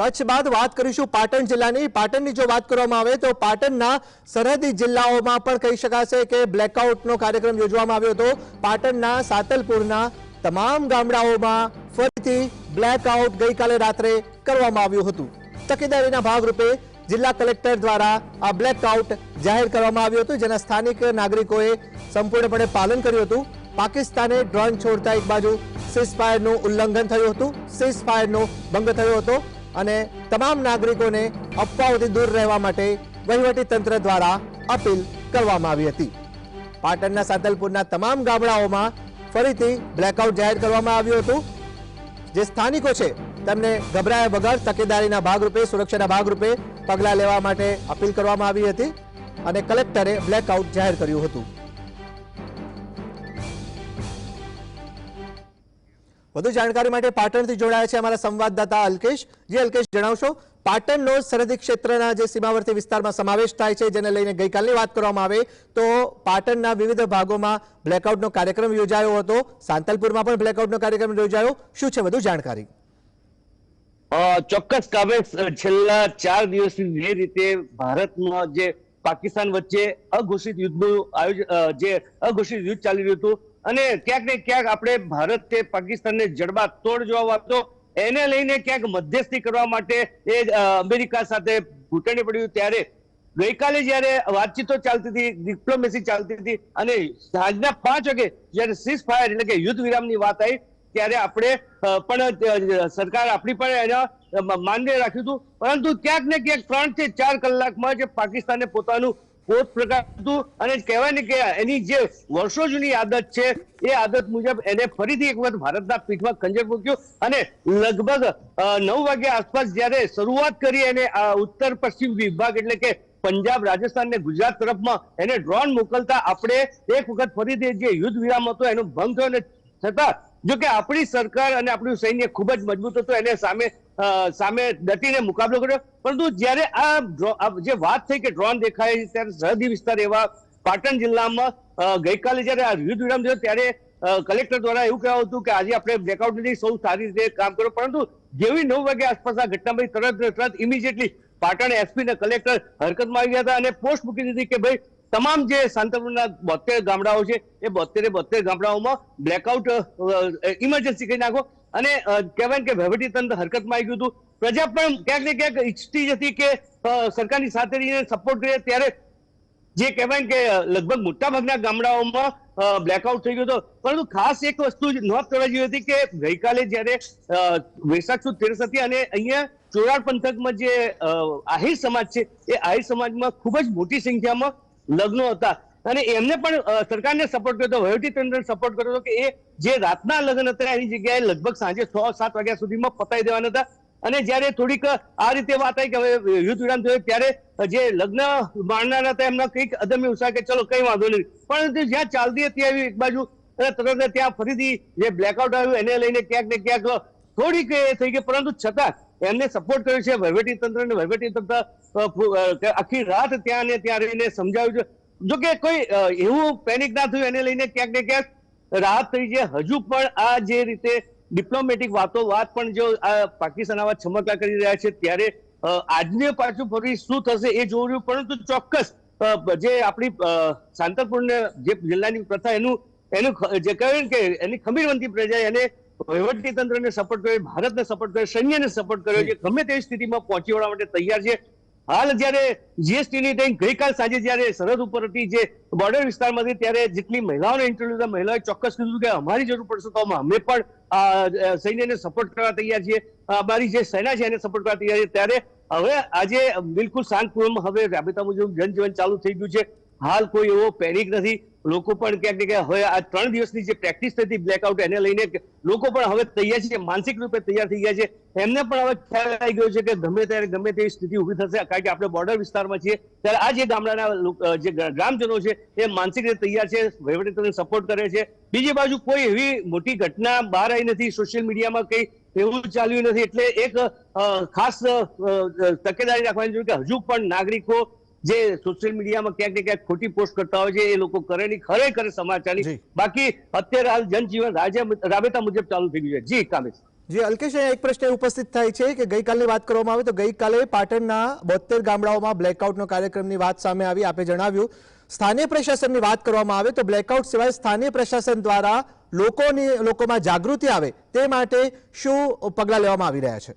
કચ્છ બાદ વાત કરીશું પાટણ જિલ્લાની. પાટણની જો વાત કરવામાં આવે તો પાટણના સરહદી જિલ્લાઓમાં પણ કહી શકાશે કે બ્લેકઆઉટનો કાર્યક્રમ યોજવામાં આવ્યો હતો. પાટણના સાતલપુરના તમામ ગામડાઓમાં ફરીથી બ્લેકઆઉટ ગઈકાલે રાત્રે કરવામાં આવ્યું હતું. તકેદારીના ભાગરૂપે જિલ્લા કલેક્ટર દ્વારા આ બ્લેકઆઉટ જાહેર કરવામાં આવ્યું હતું, જેના સ્થાનિક નાગરિકોએ સંપૂર્ણપણે પાલન કર્યું હતું. પાકિસ્તાને ડ્રોન છોડતા એક બાજુ સીઝ ઉલ્લંઘન થયું હતું. સીઝ ભંગ થયો હતો. અને તમામ નાગરિકોને અફવાઓથી દૂર રહેવા માટે વહીવટી તંત્ર દ્વારા અપીલ કરવામાં આવી હતી. પાટણના સાતલપુરના તમામ ગામડાઓમાં ફરીથી બ્લેકઆઉટ જાહેર કરવામાં આવ્યું હતું. જે સ્થાનિકો છે, તેમને ગભરાયા વગર તકેદારીના ભાગરૂપે, સુરક્ષાના ભાગરૂપે પગલાં લેવા માટે અપીલ કરવામાં આવી હતી અને કલેક્ટરે બ્લેકઆઉટ જાહેર કર્યું હતું. વધુ જાણકારી માટે પાટણથી જોડાયા છે અમારા સંવાદદાતા અલ્કેશ. જે અલ્કેશ, જણાવશો પાટણનો સરહદી ક્ષેત્રના જે સીમાવર્તી વિસ્તારમાં સમાવેશ થાય છે, જેને લઈને ગઈકાલની વાત કરવામાં આવે, તો પાટણના વિવિધ ભાગોમાં બ્લેકઆઉટનો કાર્યક્રમ યોજાયો હતો. સાંતલપુરમાં પણ બ્લેકઆઉટનો કાર્યક્રમ યોજાયો. શું છે વધુ જાણકારી? ચોક્કસ કાવ્ય છેલ્લા ચાર દિવસથી જે રીતે ભારતમાં જે પાકિસ્તાન વચ્ચે અઘોષિત યુદ્ધનું આયોજન જે અઘોષિત યુદ્ધ ચાલી રહ્યું હતું અને ક્યાંક ને ક્યાંક આપણે ભારતે પાકિસ્તાનને જડબા તોડ જવાબ આપતો એને લઈને ક્યાંક મધ્યસ્થી કરવા માટે એ અમેરિકા સાથે ઘૂંટણી પડ્યું ત્યારે ગઈકાલે જયારે વાતચીતો ચાલતી હતી ડિપ્લોમેસી ચાલતી હતી અને સાંજના પાંચ વાગે જયારે સીઝ ફાયર એટલે કે યુદ્ધ વિરામની વાત આવી ત્યારે આપણે પણ સરકાર આપણી પણ એના માન્ય રાખ્યું હતું. પરંતુ ક્યાંક ને ક્યાંક ત્રણથી ચાર કલાકમાં જે પાકિસ્તાને પોતાનું પોત પ્રકાશતું અને કહેવાય ને કે એની જે વર્ષો જૂની આદત છે, એ આદત મુજબ એને ફરીથી એક વખત ભારતના પીઠમાં ખંજર મૂક્યો અને લગભગ નવ વાગ્યા આસપાસ જ્યારે શરૂઆત કરી એને ઉત્તર પશ્ચિમ વિભાગ એટલે કે પંજાબ, રાજસ્થાન ને ગુજરાત તરફમાં એને ડ્રોન મોકલતા આપણે એક વખત ફરીથી જે યુદ્ધ વિરામ હતો એનો ભંગ થયો અને છતાં જો કે આપણી સરકાર અને આપણું સૈન્ય ખૂબ જ મજબૂત હતું, એને સામે સામે ડટીને મુકાબલો કર્યો. પરંતુ જ્યારે આ જે વાત થઈ કે ડ્રોન દેખાય ત્યારે સરહદી વિસ્તાર એવા પાટણ જિલ્લામાં ગઈકાલે જ્યારે આ યુદ્ધ વિરામ થયો, ત્યારે કલેક્ટર દ્વારા એવું કહેવાયું હતું કે આજે આપણે બ્લેકઆઉટ લીધી સૌ સારી રીતે કામ કરો. પરંતુ જેવી નવ વાગ્યા આસપાસ આ ઘટના પછી તરત તરત ઇમિડિયેટલી પાટણ એસપી ને કલેક્ટર હરકતમાં આવી ગયા હતા અને પોસ્ટ મૂકી દીધી કે ભાઈ તમામ જે સાંતલપુરના બોતેર ગામડાઓ છે, એ બોતેરે બોતેર ગામડાઓમાં બ્લેકઆઉટ ઇમરજન્સી કરી નાખો. અને કહેવાય કે વહીવટી તંત્ર હરકતમાં આવી ગયું હતું. પ્રજા પણ ક્યાંક ને ક્યાંક ઈચ્છતી હતી કે સરકારની સાથે રહીને સપોર્ટ કરીએ ત્યારે જે કહેવાય કે લગભગ મોટાભાગના ગામડાઓમાં બ્લેકઆઉટ થઈ ગયો હતો. પરંતુ ખાસ એક વસ્તુ નોંધ કરવા જેવી હતી કે, ગઈકાલે જ્યારે વૈશાખ સુદ તેરસ હતી અને અહીંયા ચોરાડ પંથકમાં જે આહિર સમાજ છે, એ આહિર સમાજમાં ખૂબ જ મોટી સંખ્યામાં લગ્નો હતા. અને એમને પણ સરકારને સપોર્ટ કર્યો વહીવટી તંત્રને સપોર્ટ કર્યો હતો કે એ જે રાતના લગ્ન હતા, એની જગ્યાએ લગભગ સાંજે છ, સાત વાગ્યા સુધીમાં પતાવી દેવાના હતા. અને જ્યારે થોડીક આ રીતે વાત આવી કે હવે યુદ્ધ વિરામ થયો, ત્યારે જે લગ્ન માણનારા હતા, એમના કંઈક અદમ્ય ઉત્સાહ કે ચલો કઈ વાંધો નહીં. પરંતુ જ્યાં ચાલતી હતી આવી એક બાજુ અને તરત ત્યાં ફરીથી જે બ્લેકઆઉટ આવ્યું, એને લઈને ક્યાંક ને ક્યાંક થોડીક થઈ ગઈ પરંતુ છતાં એમને સપોર્ટ કર્યો છે વહીવટી તંત્ર ને વહીવટી તંત્ર આખી રાત ત્યાં ને ત્યાં રહીને સમજાવ્યું છે. જો કે કોઈ એવું પેનિક ના થયું એને લઈને ક્યાંક ને ક્યાંક રાહત થઈ છે. હજુ પણ આ જે રીતે ડિપ્લોમેટિક વાતો વાત પણ જો આ પાકિસ્તાન આવા છમકલા કરી રહ્યા છે ત્યારે આજને પાછું ફરી શું થશે એ જોવું રહ્યું. પરંતુ ચોક્કસ જે આપણી અ, સાંતલપુરને જે જિલ્લાની પ્રથા એનું એનું જે કહ્યું કે એની ખમીરવંતી પ્રજા એને વહીવટી તંત્રને સપોર્ટ કર્યો ભારતને સપોર્ટ કર્યો સૈન્યને સપોર્ટ કર્યો છે ગમે તેવી સ્થિતિમાં પહોંચી વળવા માટે તૈયાર છે. હાલ જ્યારે જીએસટી ની ગઈકાલ સાંજે જ્યારે સરહદ ઉપર હતી જે બોર્ડર વિસ્તારમાં હતી ત્યારે જેટલી મહિલાઓને ઇન્ટરવ્યુ લીધા મહિલાઓએ ચોક્કસ કીધું કે અમારી જરૂર પડશે તો અમે પણ સૈન્યને સપોર્ટ કરવા તૈયાર છીએ. અમારી જે સેના છે એને સપોર્ટ કરવા તૈયાર છે ત્યારે હવે આજે બિલકુલ શાંતપૂર્ણ હવે રાબેતા મુજબ જનજીવન ચાલુ થઈ ગયું છે. હાલ કોઈ એવો પેનિક નથી. લોકો પણ ક્યાંક ને ક્યાંક હવે આ ત્રણ દિવસની જે પ્રેક્ટિસ થતી બ્લેકઆઉટ એને લઈને લોકો પણ હવે તૈયાર છે, માનસિક રૂપે તૈયાર થઈ ગયા છે. એમને પણ હવે ખ્યાલ આવી ગયો છે કે ગમે ત્યારે ગમે તેવી સ્થિતિ ઊભી થશે, કારણ કે આપણે બોર્ડર વિસ્તારમાં છીએ, ત્યારે આ જે ગામડાના જે ગ્રામજનો છે, એ માનસિક રીતે તૈયાર છે વહીવટીતંત્રને સપોર્ટ કરે છે. બીજી બાજુ કોઈ એવી મોટી ઘટના બહાર આવી નથી સોશિયલ મીડિયામાં કઈ એવું ચાલ્યું નથી, એટલે એક ખાસ તકેદારી રાખવાની જરૂર કે હજુ પણ નાગરિકો જે સોશિયલ મીડિયામાં ક્યાંક ને ક્યાંક ખોટી પોસ્ટ કરતા હોય છે એ લોકો કરે નહીં ખરેખર સમાચારની. બાકી અત્યારે હાલ જનજીવન રાજા રાબેતા મુજબ ચાલુ થઈ ગયું છે. જી કામેશ. જે અલ્કેશ એક પ્રશ્ન ઉપસ્થિત થાય છે કે ગઈકાલની વાત કરવામાં આવે તો ગઈકાલે પાટણના બોતેર ગામડાઓમાં બ્લેકઆઉટનો કાર્યક્રમની વાત સામે આવી આપે જણાવ્યું. સ્થાનિય પ્રશાસનની વાત કરવામાં આવે તો બ્લેકઆઉટ સિવાય સ્થાનિય પ્રશાસન દ્વારા લોકોની લોકોમાં જાગૃતિ આવે તે માટે શું પગલાં લેવામાં આવી રહ્યા છે?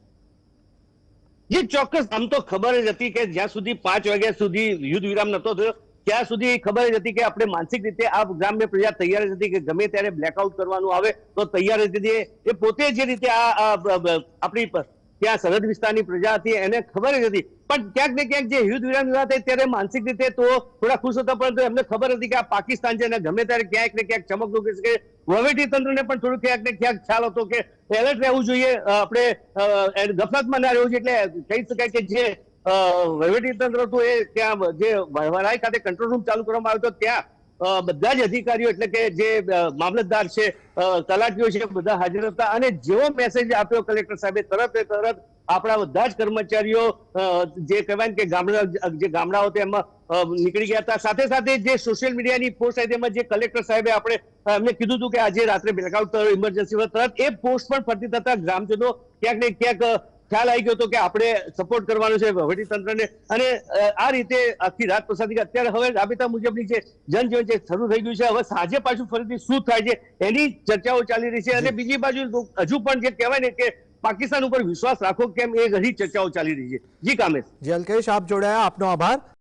જે, ચોક્કસ. આમ તો ખબર જ હતી કે જ્યાં સુધી પાંચ વાગ્યા સુધી યુદ્ધ વિરામ નતો થયો, ત્યાં સુધી ખબર જ હતી કે આપણે માનસિક રીતે આ ગ્રામ્ય પ્રજા તૈયાર હતી કે ગમે ત્યારે બ્લેકઆઉટ કરવાનું આવે, તો તૈયાર હતી. એ પોતે જે રીતે આ આપણી ત્યાં સરહદ વિસ્તારની પ્રજા હતી, એને ખબર જ હતી પણ ક્યાંક ને ક્યાંક જે યુદ્ધ વિરામ ના ત્યારે માનસિક રીતે તો થોડા ખુશ હતા, પરંતુ એમને ખબર હતી કે આ પાકિસ્તાન છે અને ગમે ત્યારે ક્યાંક ને ક્યાંક ચમકતું કે વહીવટી તંત્રને પણ થોડું ક્યાંક ને ક્યાંક ખ્યાલ હતો કે એલર્ટ રહેવું જોઈએ. આપણે ગફલતમાં ના રહેવું જોઈએ એટલે કહી શકાય કે જે વહીવટી તંત્ર હતું એ ત્યાં જે વરાઈ ખાતે કંટ્રોલ રૂમ ચાલુ કરવામાં આવ્યો હતો, ત્યાં બધા જ અધિકારીઓ એટલે કે જે મામલતદાર છે તલાટીઓ છે, બધા હાજર હતા અને જેવો મેસેજ આપ્યો કલેક્ટર સાહેબે, તરત તરત આપણા બધા જ કર્મચારીઓ જે કહેવાય કે ગામડા જે ગામડાઓ એમાં નીકળી ગયા હતા. સાથે સાથે જે સોશિયલ મીડિયાની પોસ્ટ આવી એમાં જે કલેક્ટર સાહેબે આપણે એમને કીધું હતું કે આજે રાત્રે બ્લેકઆઉટ ઇમરજન્સી તરત એ પોસ્ટ પણ ફરતી થતા ગ્રામજનો ક્યાંક ને ક્યાંક ખ્યાલ આવી ગયો હતો કે આપણે સપોર્ટ કરવાનો છે વહીવટી તંત્રને. અને આ રીતે આખી રાત પ્રસાદી અત્યારે હવે રાબેતા મુજબની જે જનજીવન છે શરૂ થઈ ગયું છે હવે સાંજે પાછું ફરીથી શું થાય છે એની ચર્ચાઓ ચાલી રહી છે. અને બીજી બાજુ હજુ પણ જે કહેવાય ને કે પાકિસ્તાન ઉપર વિશ્વાસ રાખો કેમ એ ઘણી ચર્ચાઓ ચાલી રહી છે. જી કામેશ. જી અલ્કેશ આપ જોડાયા. આપનો આભાર.